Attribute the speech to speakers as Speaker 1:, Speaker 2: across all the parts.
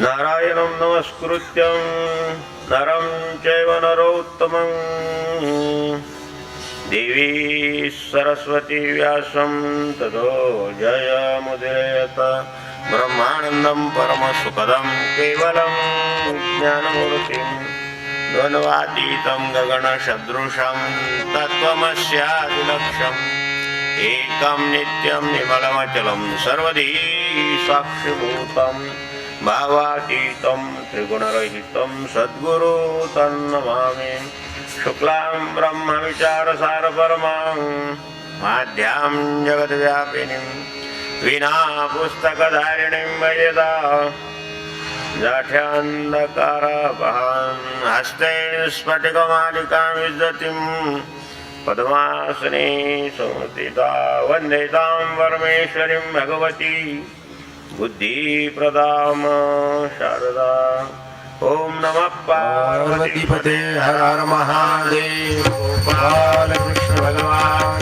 Speaker 1: नारायणं नमस्कृत्यं नरं चैव नरोत्तमम् देवी सरस्वती व्यासं ततो जयमुदीरयत। ब्रह्मानन्दं परमसुखदं केवलं ज्ञानमूर्तिं द्वन्द्वातीतं गगनसदृशं तत्त्वमस्यादिलक्ष्यम् एकं नित्यं निमलमचलं सर्वधी साक्षिभूतं भावातीतं त्रिगुणरहितं सद्गुरु तन्नमामि। शुक्लां ब्रह्मविचारसारपरमां माध्यां जगद्व्यापिनीं विना पुस्तकधारिणीं वयदा जाठ्यान्धकारपहान् हस्ते स्फटिकमालिकां विदतिम् पद्मासने संस्थिता वन्दे तां परमेश्वरीं भगवती बुद्धिप्रदाम शारदा। ॐ नमः
Speaker 2: पार्वतीपते हर हर महादेव। बालकृष्ण भगवान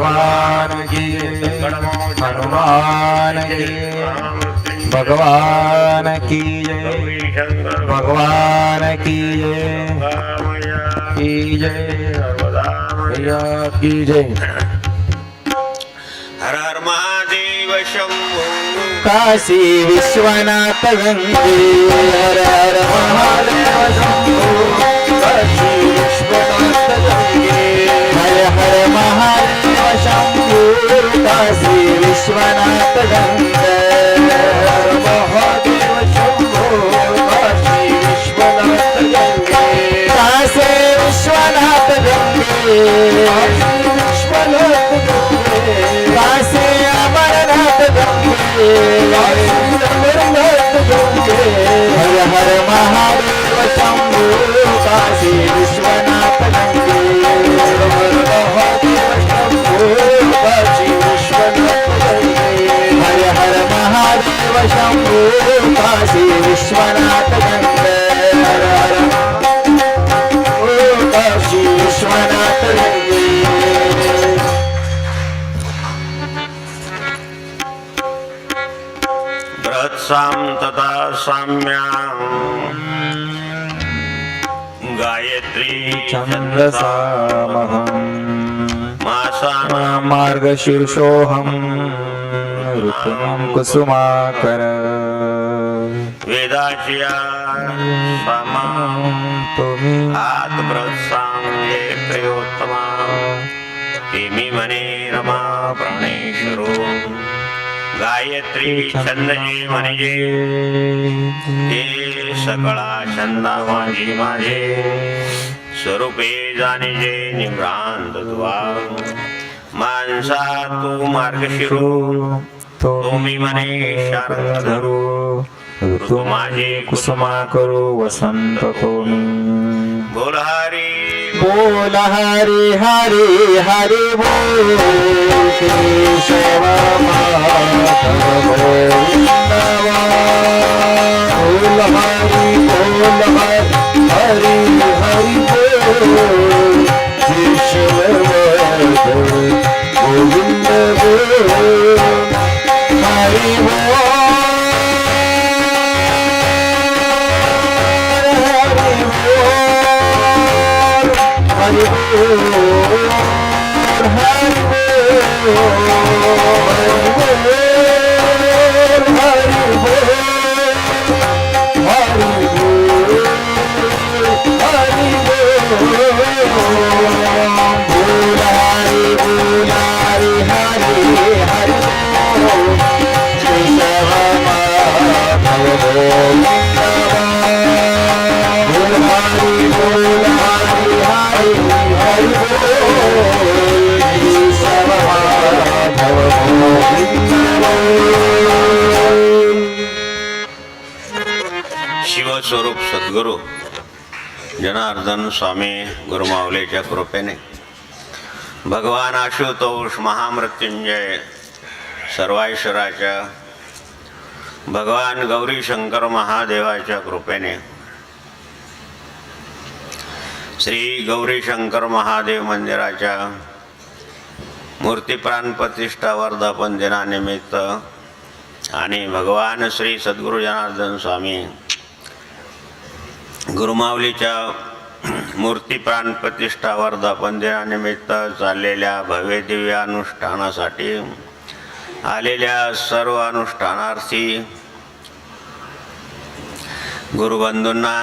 Speaker 2: महाराज की हनुमान की भगवान की जय। भगवान की जय। की जय। मैया की जय।
Speaker 1: हर हर महादेव शंभो।
Speaker 2: काशी विश्वनाथ गंगे। हर हर महादेव शंभो। काशी विश्वनाथ काशी विश्वनाथ गंगे महादेव शंभो काशी विश्वनाथ गंगे काशी विश्वनाथ गंगे काशी विश्वनाथ गंगे काशी अमरनाथ गंगे अमरनाथ गंगे हर हर महादेव शंभो काशी
Speaker 1: विश्व गायत्री
Speaker 2: छन्दसामहम्
Speaker 1: मासानां
Speaker 2: मार्गशीर्षोऽहं ऋतुं कुसुमाकर।
Speaker 1: वेदाच्या समा
Speaker 2: तुम्ही
Speaker 1: हात गायत्री छंद जी म्हणजे ते सकळा छंदा माझी माझे स्वरूपे जाणीजे निभ्रांत तुवा माणसा तू मार्गशिरो। तुम्ही मने शारद धरू।
Speaker 2: ऋतू माझे कुसुमा करू वसंत
Speaker 1: तो बोलहारी
Speaker 2: बोल हरे हरे हरे बोल केशव माधव गोविंदवा बोल हरि बोल हरि हरि हरि बोल केशव माधव गोविंद बोल हरि बोल हरि
Speaker 1: शिवस्वरूप सद्गुरू जनार्दन स्वामी गुरुमावलेच्या कृपेने भगवान आशुतोष महामृत्युंजय सर्वाईश्वराच्या भगवान गौरी शंकर महादेवाच्या कृपेने श्री गौरी शंकर महादेव मंदिराच्या मूर्तीप्राण प्रतिष्ठा वर्धापन दिनानिमित्त आणि भगवान श्री सद्गुरु जनार्दन स्वामी गुरुमावलीच्या मूर्ती प्राण प्रतिष्ठा वर्धापन दिनानिमित्त चाललेल्या भव्यदिव्य अनुष्ठानासाठी आलेल्या सर्व अनुष्ठानार्थी गुरुबंधूंना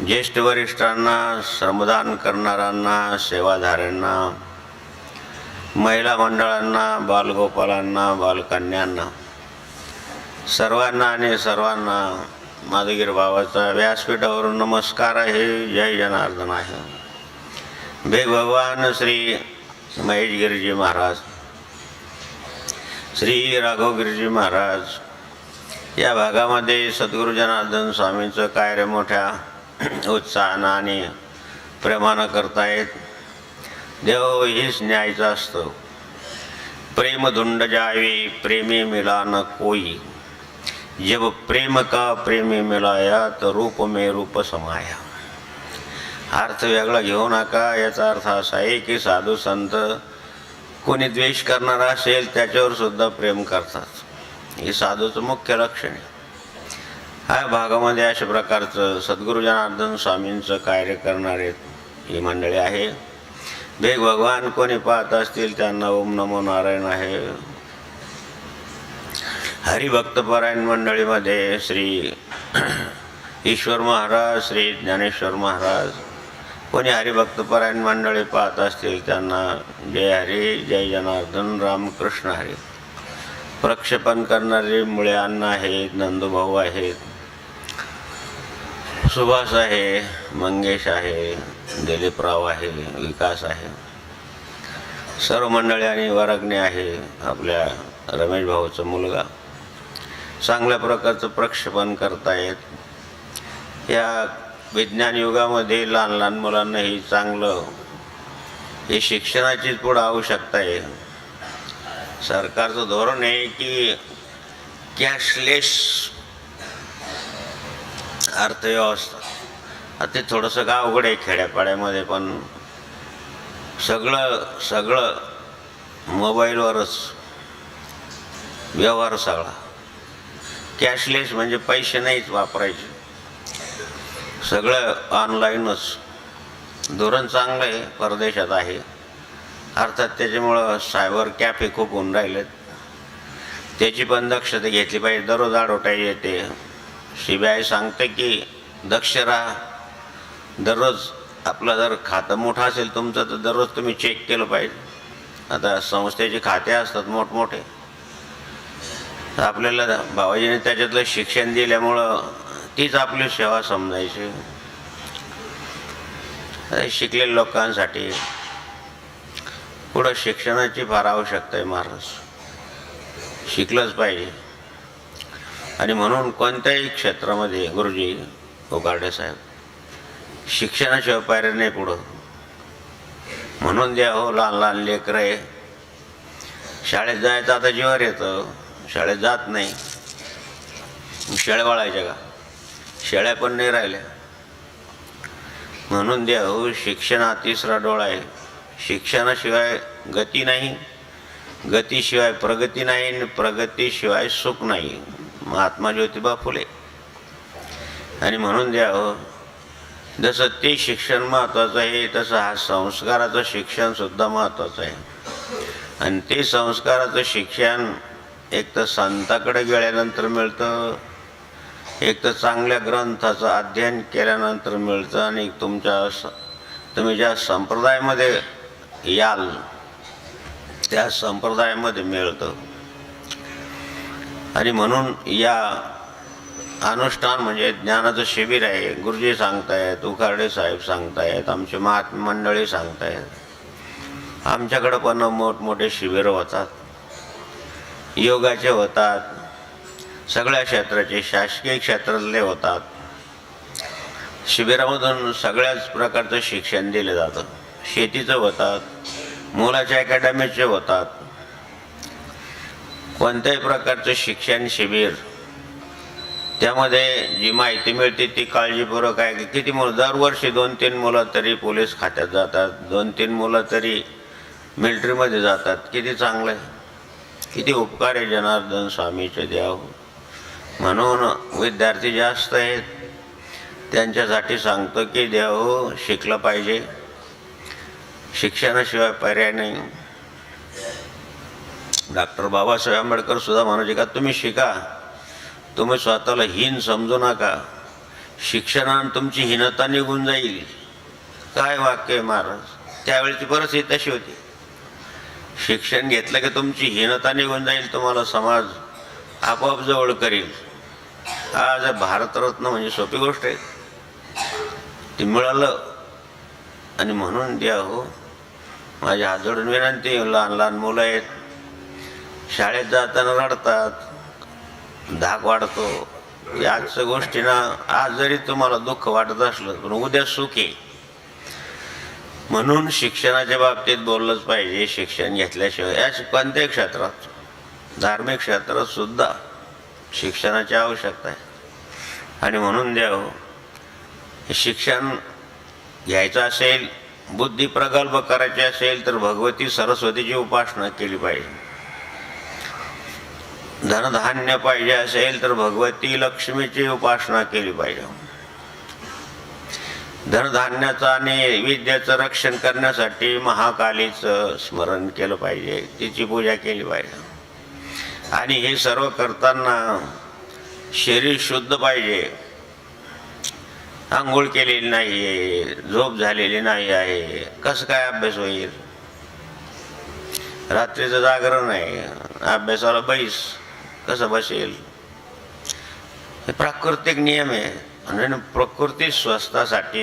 Speaker 1: ज्येष्ठ वरिष्ठांना श्रमदान करणाऱ्यांना सेवाधाऱ्यांना महिला मंडळांना बालगोपालांना बालकन्यांना सर्वांना आणि सर्वांना माधुगिर बाबाचा व्यासपीठावरून नमस्कार आहे. जय जनार्दन आहे. भे भगवान श्री महेश गिरीजी महाराज श्री राघव गिरीजी महाराज या भागामध्ये सद्गुरू जनार्दन स्वामींचं कार्य मोठ्या उत्साहानं आणि प्रेमानं करतायत. देव हीच न्यायचा असतो. प्रेम धुंड प्रेमी मिला न कोई. जब प्रेम का प्रेमी मिलाया तर रूप मे रूप समाया। अर्थ वेगळा घेऊ नका याचा अर्थ असा आहे की साधू संत कोणी द्वेष करणारा असेल त्याच्यावर सुद्धा प्रेम करतात. हे साधूचं मुख्य लक्षण आहे. ह्या भागामध्ये अशा प्रकारचं सद्गुरू जनार्दन स्वामींचं कार्य करणारे ही मंडळी आहे. भेग भगवान कोणी पाहत असतील त्यांना ओम नमो नारायण आहे. हरिभक्तपरायण मंडळीमध्ये श्री ईश्वर महाराज श्री ज्ञानेश्वर महाराज कोणी हरिभक्तपरायण मंडळी पाहत असतील त्यांना जय हरी जय जनार्दन रामकृष्ण हरी. प्रक्षेपण करणारे मुळे अण्णा आहेत नंदूभाऊ आहेत सुभाष आहे मंगेश आहे दिलीपराव आहे विकास आहे. सर्व मंडळी आणि वराग्ने आहे आपल्या रमेश भाऊचा मुलगा. चांगल्या प्रकारचं प्रक्षेपण करतायत. या विज्ञान युगामध्ये लहान लहान मुलांनाही चांगलं हे शिक्षणाचीच पुढं आवश्यकता आहे. सरकारचं धोरण आहे की कॅशलेस अर्थव्यवस्था. आता ते थोडंसं का अवघड आहे खेड्यापाड्यामध्ये पण सगळं सगळं मोबाईलवरच व्यवहार सगळा. कॅशलेस म्हणजे पैसे नाहीच वापरायचे. सगळं ऑनलाईनच. धोरण चांगलं आहे परदेशात आहे. अर्थात त्याच्यामुळं सायबर कॅफे खूप होऊन राहिलेत. त्याची पण दक्षता घेतली पाहिजे. दररोज आडोटाई येते. सी बी आय सांगते की दक्ष राहा. दररोज आपलं जर खातं मोठं असेल तुमचं तर दररोज तुम्ही चेक केलं पाहिजे. आता संस्थेचे खाते असतात मोठमोठे. तर आपल्याला बाबाजीने त्याच्यातलं शिक्षण दिल्यामुळं तीच आपली सेवा समजायची. शिकलेल्या लोकांसाठी पुढं शिक्षणाची फार आवश्यकता आहे महाराज. शिकलंच पाहिजे. आणि म्हणून कोणत्याही क्षेत्रामध्ये गुरुजी उकार्डे साहेब शिक्षणाशिवाय पायऱ्या नाही पुढं. म्हणून द्या हो लहान लहान लेकरं आहे शाळेत जायचं आता जीवर येतं. शाळेत जात नाही. शेळ्या वाळायच्या का शेळ्या पण नाही राहिल्या. म्हणून द्या हो शिक्षण तिसरा डोळा आहे. शिक्षणाशिवाय गती नाही. गतीशिवाय प्रगती नाही आणि प्रगतीशिवाय सुख नाही. महात्मा ज्योतिबा फुले. आणि म्हणून द्या हो जसं ते शिक्षण महत्त्वाचं आहे तसं हा संस्काराचं शिक्षणसुद्धा महत्त्वाचं आहे. आणि ते संस्काराचं शिक्षण एक तर संताकडे गेल्यानंतर मिळतं एक तर चांगल्या ग्रंथाचं अध्ययन केल्यानंतर मिळतं आणि तुमच्या स तुम्ही ज्या संप्रदायामध्ये याल त्या संप्रदायामध्ये मिळतं. आणि म्हणून या अनुष्ठान म्हणजे ज्ञानाचं शिबिर आहे. गुरुजी सांगतायत उखारडे साहेब सांगतायत आमचे महात्मा मंडळी सांगतायत. आमच्याकडं पण मोठमोठे शिबिरं होतात. योगाचे होतात. सगळ्या क्षेत्राचे शासकीय क्षेत्रातले होतात. शिबिरामधून सगळ्याच प्रकारचं शिक्षण दिलं जातं. शेतीचं होतात. मुलाच्या अकॅडमीचे होतात. कोणत्याही प्रकारचं शिक्षण शिबिर त्यामध्ये जी माहिती मिळते ती काळजीपूर्वक आहे. की किती मुलं दरवर्षी दोन तीन मुलं तरी पोलीस खात्यात जातात. दोन तीन मुलं तरी मिलिटरीमध्ये जातात. किती चांगलं आहे. किती उपकार आहे जनार्दन स्वामीचे द्याव म्हणून विद्यार्थी जास्त आहेत त्यांच्यासाठी सांगतो की देव शिकलं पाहिजे. शिक्षणाशिवाय पर्याय नाही. डॉक्टर बाबासाहेब आंबेडकर सुद्धा म्हणायचे का तुम्ही शिका. तुम्ही स्वतःला हीन समजू नका. शिक्षणानं तुमची हीनता निघून जाईल. काय वाक्य आहे महाराज? त्यावेळेची परिस्थिती तशी होती. शिक्षण घेतलं की तुमची हीनता निघून जाईल तुम्हाला समाज आपोआप जवळ करील. आज भारतरत्न म्हणजे सोपी गोष्ट आहे. ती मिळालं आणि म्हणून द्या हो. माझ्या हात जोडून विनंती लहान लहान मुलं आहेत. शाळेत जाताना रडतात धाक वाढतो. याच गोष्टींना आज जरी तुम्हाला दुःख वाटत असलं पण उद्या सुख आहे. म्हणून शिक्षणाच्या बाबतीत बोललंच पाहिजे शिक्षण घेतल्याशिवाय. या कोणत्याही क्षेत्रात धार्मिक क्षेत्रात सुद्धा शिक्षणाची आवश्यकता आहे. आणि म्हणून द्यावं शिक्षण घ्यायचं असेल बुद्धी प्रगल्भ करायची असेल तर भगवती सरस्वतीची उपासना केली पाहिजे. धनधान्य पाहिजे असेल तर भगवती लक्ष्मीची उपासना केली पाहिजे. धनधान्याचं आणि विद्येचं रक्षण करण्यासाठी महाकालीचं स्मरण केलं पाहिजे. तिची पूजा केली पाहिजे. आणि हे सर्व करताना शरीर शुद्ध पाहिजे. आंघोळ केलेली नाही आहे झोप झालेली नाही आहे. कसं काय अभ्यास होईल? रात्रीचं जागरण आहे. अभ्यासाला बैस. कसं बसेल? हे प्राकृतिक नियम आहे. आणि प्रकृती स्वस्थासाठी